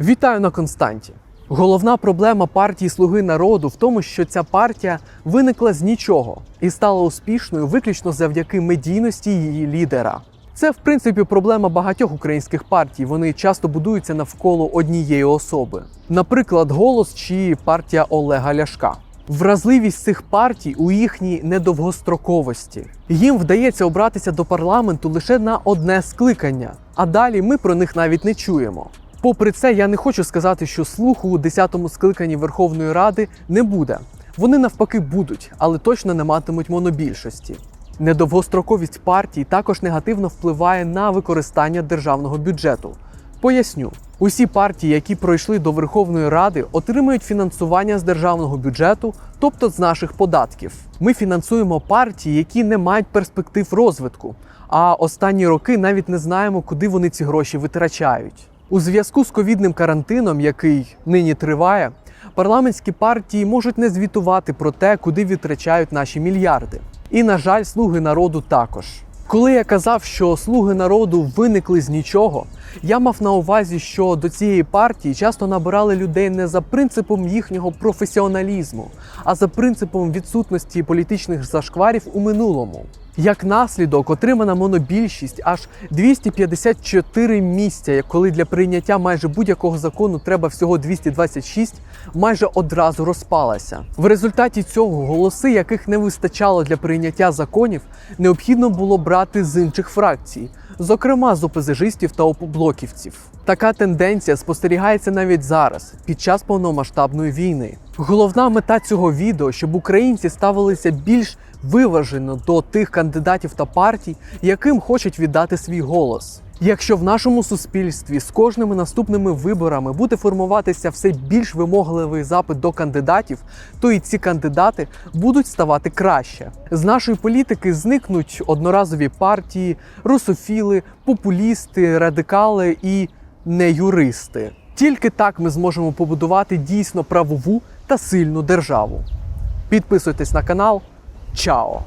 Вітаю на Константі. Головна проблема партії Слуги народу в тому, що ця партія виникла з нічого і стала успішною виключно завдяки медійності її лідера. Це, в принципі, проблема багатьох українських партій. Вони часто будуються навколо однієї особи. Наприклад, голос чи партія Олега Ляшка. Вразливість цих партій у їхній недовгостроковості. Їм вдається обратися до парламенту лише на одне скликання, а далі ми про них навіть не чуємо. Попри це, я не хочу сказати, що слуху у 10-му скликанні Верховної Ради не буде. Вони навпаки будуть, але точно не матимуть монобільшості. Недовгостроковість партій також негативно впливає на використання державного бюджету. Поясню, усі партії, які пройшли до Верховної Ради, отримують фінансування з державного бюджету, тобто з наших податків. Ми фінансуємо партії, які не мають перспектив розвитку. А останні роки навіть не знаємо, куди вони ці гроші витрачають. У зв'язку з ковідним карантином, який нині триває, парламентські партії можуть не звітувати про те, куди витрачають наші мільярди. І, на жаль, слуги народу також. Коли я казав, що слуги народу виникли з нічого, я мав на увазі, що до цієї партії часто набирали людей не за принципом їхнього професіоналізму, а за принципом відсутності політичних зашкварів у минулому. Як наслідок отримана монобільшість аж 254 місця, коли для прийняття майже будь-якого закону треба всього 226, майже одразу розпалася. В результаті цього голоси, яких не вистачало для прийняття законів, необхідно було брати з інших фракцій, зокрема з опозижистів та опоблоківців. Така тенденція спостерігається навіть зараз, під час повномасштабної війни. Головна мета цього відео, щоб українці ставилися більш виважено до тих кандидатів та партій, яким хочуть віддати свій голос. Якщо в нашому суспільстві з кожними наступними виборами буде формуватися все більш вимогливий запит до кандидатів, то і ці кандидати будуть ставати краще. З нашої політики зникнуть одноразові партії, русофіли, популісти, радикали і неюристи. Тільки так ми зможемо побудувати дійсно правову та сильну державу. Підписуйтесь на канал. Чао!